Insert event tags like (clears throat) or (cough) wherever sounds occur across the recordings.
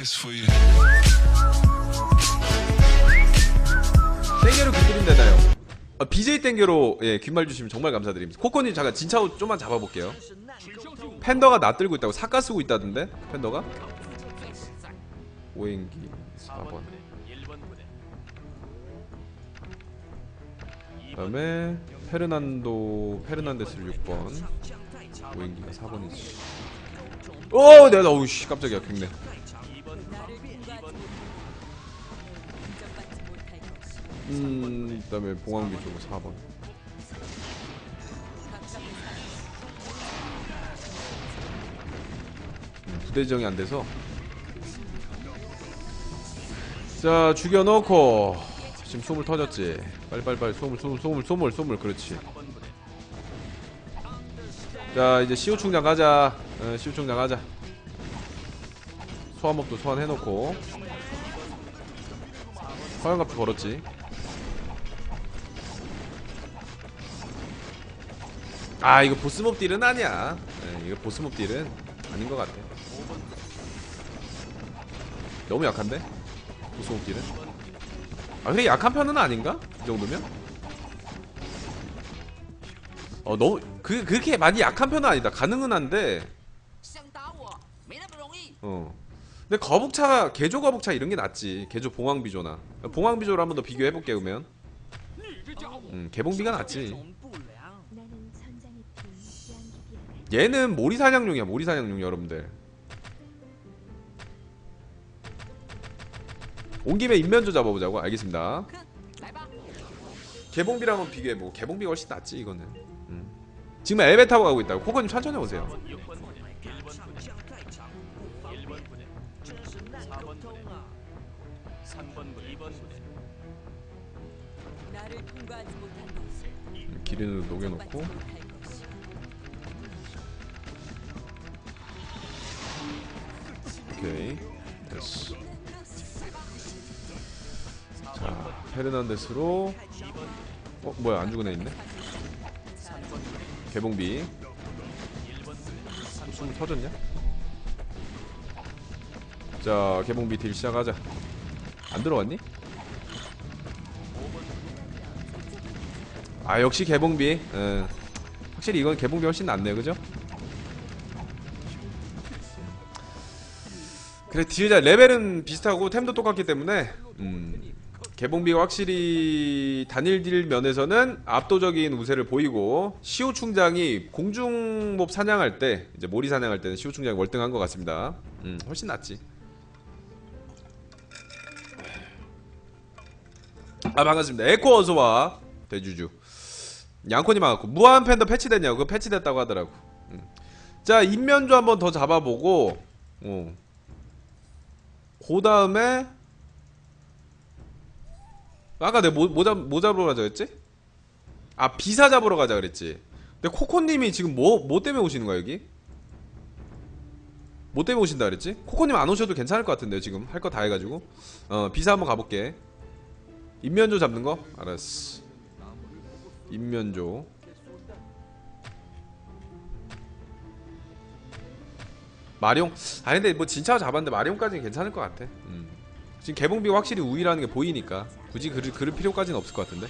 for you. 땡겨로 귀드림 되나요? 아, BJ 땡겨로 예, 귓말 주시면 정말 감사드립니다. 코코님 잠깐 진차오 좀만 잡아볼게요. 팬더가 낯들고 있다고 사까 쓰고 있다던데 팬더가? 오행기 4번. 그 다음에 페르난도 페르난데스를 6번. 오행기가 4번이지. 오, 내가 어우 씨 깜짝이야 경례. 음, 그다음에 봉황비 쪽 4번. 음, 부대 정이 안 돼서. 자, 죽여놓고 지금 소물 터졌지. 빨리빨리빨리 소물, 소물, 소물, 소물, 소물, 그렇지. 자, 이제 시우 충장 가자. 어, 시우 충장 가자. 소환목도 소환해놓고. 화염갑도 걸었지. 아 이거 보스몹 딜은 아니야. 네, 이거 보스몹 딜은 아닌 것 같아. 너무 약한데? 보스몹 딜은? 아 근데 약한 편은 아닌가? 이 정도면? 어 너무 그, 그렇게 많이 약한 편은 아니다. 가능은 한데. 어. 근데 거북차 개조 거북차 이런게 낫지. 개조 봉황비조나. 봉황비조를 한번 더 비교해볼게 그러면. 음 개봉비가 낫지. 얘는 모리사냥용이야 모리사냥용 여러분들. 온 김에 인면조 잡아보자고? 알겠습니다. 개봉비랑 은 비교해 뭐 개봉비가 훨씬 낫지 이거는. 음. 지금 엘베 타고 가고 있다고. 코건님 천천히 오세요. 음, 기린으로 녹여놓고. 오케이 됐어 자 페르난데스로 어 뭐야 안 죽은 애 있네 개봉비 또 숨을 터졌냐? 자 개봉비 딜 시작하자 안 들어갔니? 아 역시 개봉비 예. 확실히 이건 개봉비 훨씬 낫네요 그죠? 그래 딜자 레벨은 비슷하고 템도 똑같기 때문에 음, 개봉비가 확실히 단일 딜 면에서는 압도적인 우세를 보이고 시오 충장이 공중몹 사냥할 때 이제 모리 사냥할 때는 시오 충장이 월등한 것 같습니다. 음, 훨씬 낫지. 아 반갑습니다. 에코 어서와 대주주 양코님 반갑고 무한 팬더 패치됐냐고 그거 패치됐다고 하더라고. 음. 자 인면조 한번 더 잡아보고 어. 그 다음에 아까 내가 뭐, 뭐, 잡, 뭐 잡으러 가자 그랬지? 아 비사 잡으러 가자 그랬지 근데 코코님이 지금 뭐, 뭐 때문에 오시는 거야 여기? 뭐 때문에 오신다 그랬지? 코코님 안 오셔도 괜찮을 것 같은데요 지금 할 거 다 해가지고 어 비사 한번 가볼게 인면조 잡는 거? 알았어 인면조 마룡 아니 근데 뭐 진짜 잡았는데 마룡까지는 괜찮을 것 같아 음. 지금 개봉비가 확실히 우위라는 게 보이니까 굳이 그럴, 그럴 필요까지는 없을 것 같은데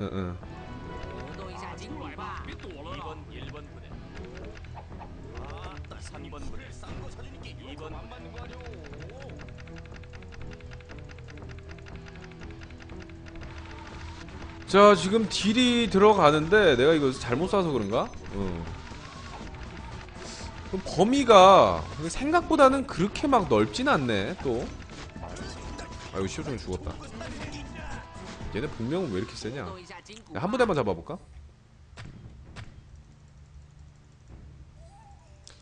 응응 자 지금 딜이 들어가는데 내가 이거 잘못 쏴서 그런가? 어. 범위가 그 생각보다는 그렇게 막 넓진 않네 또. 아이고 시오종 죽었다. 얘네 분명은왜 이렇게 세냐? 한 부대만 잡아볼까?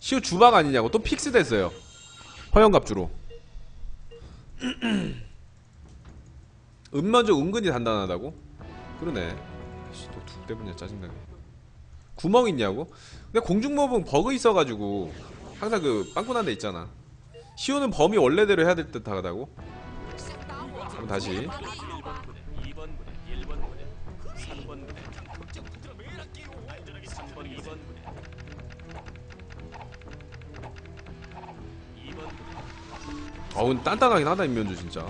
시오 주방 아니냐고. 또 픽스 됐어요. 허영갑주로. (clears throat) 음마저 은근히 단단하다고? 그러네. 씨, 또두 때문에 짜증나게 구멍 있냐고? 근데 공중몹은 버그 있어가지고 항상 그 빵꾸난 데 있잖아 시오는 범위 원래대로 해야 될 듯 하다고 그럼 다시 어우 단단하긴 하다 인면조 진짜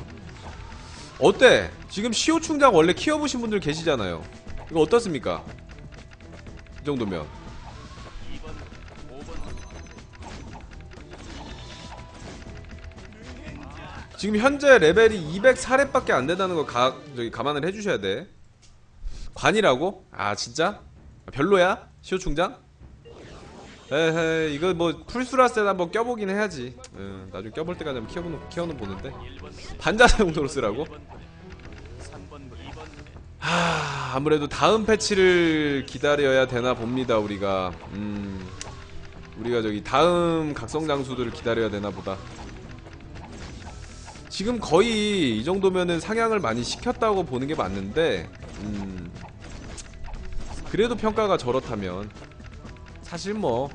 어때? 지금 시오 충장 원래 키워보신 분들 계시잖아요 이거 어떻습니까? 이 정도면 2번 5번 지금 현재 레벨이 204렙밖에 안 된다는 거 가, 저기 감안을 해주셔야 돼 관이라고? 아 진짜? 별로야? 시오 충장? 에헤 이거 뭐 풀수라셋 한번 껴보긴 해야지 응, 나중에 껴볼 때까지 한번 키워보는, 키워는 보는데 1번 반자사 용도로 쓰라고? 3번 2번 하, 아무래도 다음 패치를 기다려야 되나 봅니다 우리가. 음 우리가 저기 다음 각성 장수들을 기다려야 되나 보다. 지금 거의 이 정도면은 상향을 많이 시켰다고 보는 게 맞는데 음 그래도 평가가 저렇다면 사실 뭐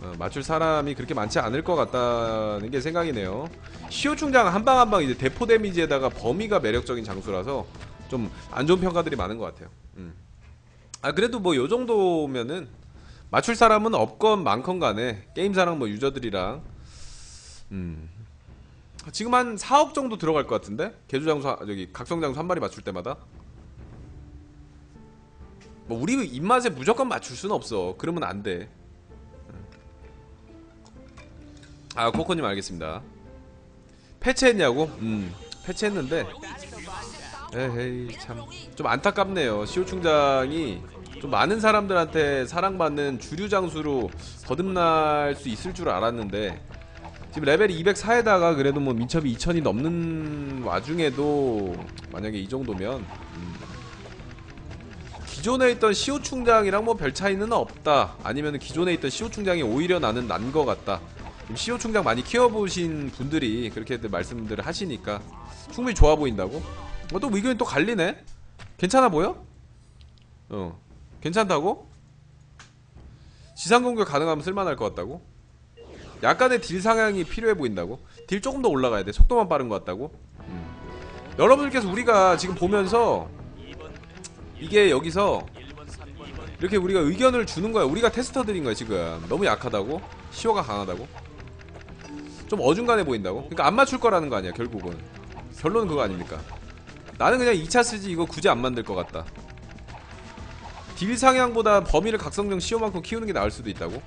어, 맞출 사람이 그렇게 많지 않을 것 같다는 게 생각이네요. 시오 충장 한방 한방 이제 대포 데미지에다가 범위가 매력적인 장수라서 좀 안 좋은 평가들이 많은 것 같아요. 음. 아 그래도 뭐 요 정도면은 맞출 사람은 없건 많건 간에 게임사랑 뭐 유저들이랑 음. 지금 한 4억 정도 들어갈 것 같은데 개주 장수 하- 저기 각성 장수 한 마리 맞출 때마다 뭐 우리 입맛에 무조건 맞출 수는 없어. 그러면 안 돼. 음. 아 코코님 알겠습니다. 패치했냐고? 음 패치했는데 에헤이 참 좀 안타깝네요. 시오 충장이 좀 많은 사람들한테 사랑받는 주류 장수로 거듭날 수 있을 줄 알았는데 지금 레벨이 204에다가 그래도 뭐 민첩이 2000이 넘는 와중에도 만약에 이 정도면 음, 기존에 있던 시오 충장이랑 뭐 별 차이는 없다. 아니면 기존에 있던 시오 충장이 오히려 나는 난거 같다. 지금 시오 충장 많이 키워보신 분들이 그렇게들 말씀들을 하시니까 충분히 좋아 보인다고? 어, 또 의견이 또 갈리네? 괜찮아 보여? 어. 괜찮다고? 지상 공격 가능하면 쓸만할 것 같다고? 약간의 딜 상향이 필요해 보인다고? 딜 조금 더 올라가야 돼. 속도만 빠른 것 같다고? 음. 여러분들께서 우리가 지금 보면서 2번 이게 여기서 1번 3번 이렇게 우리가 의견을 주는 거야. 우리가 테스터들인 거야, 지금. 너무 약하다고? 시오가 강하다고? 좀 어중간해 보인다고? 그러니까 안 맞출 거라는 거 아니야, 결국은. 결론은 그거 아닙니까? 나는 그냥 2차 쓰지 이거 굳이 안 만들 것 같다. 딜 상향보다 범위를 각성정 시오만큼 키우는 게 나을 수도 있다고?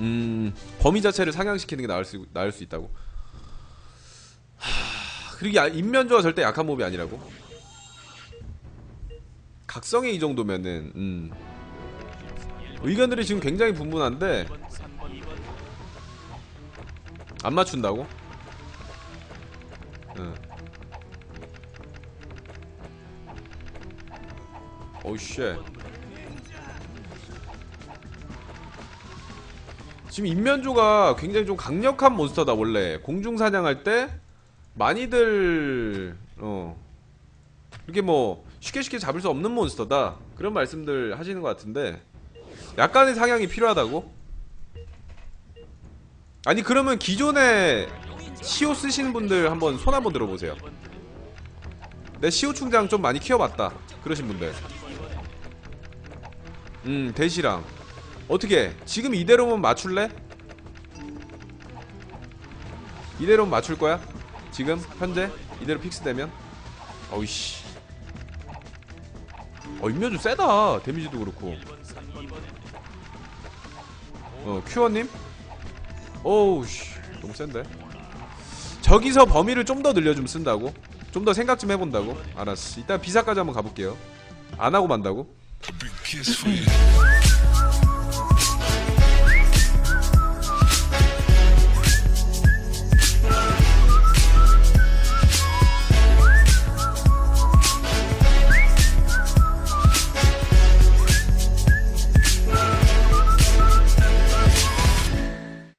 음, 범위 자체를 상향시키는 게 나을 수, 나을 수 있다고? 하, 그리고 야- 인면조가 절대 약한 몹이 아니라고? 각성이 이 정도면은, 음. 의견들이 지금 굉장히 분분한데, 2번 3번 2번 안 맞춘다고? 응. 오우 쉣. 지금 인면조가 굉장히 좀 강력한 몬스터다 원래 공중 사냥할 때 많이들 어 이렇게 뭐 쉽게 쉽게 잡을 수 없는 몬스터다 그런 말씀들 하시는 것 같은데 약간의 상향이 필요하다고? 아니 그러면 기존에 시오 쓰시는 분들 한번 손 한번 들어보세요. 내 시오 충장 좀 많이 키워봤다. 그러신 분들. 음 대시랑 어떻게 지금 이대로면 맞출래? 이대로면 맞출 거야? 지금 현재 이대로 픽스되면? 어이씨. 어 인면주 세다. 데미지도 그렇고. 1번 3번 어 큐어님? 오우 씨 너무 센데 저기서 범위를 좀 더 늘려 좀 쓴다고? 좀 더 생각 좀 해본다고? 알았어 이따 비사까지 한번 가볼게요 안 하고 만다고? A big kiss for you.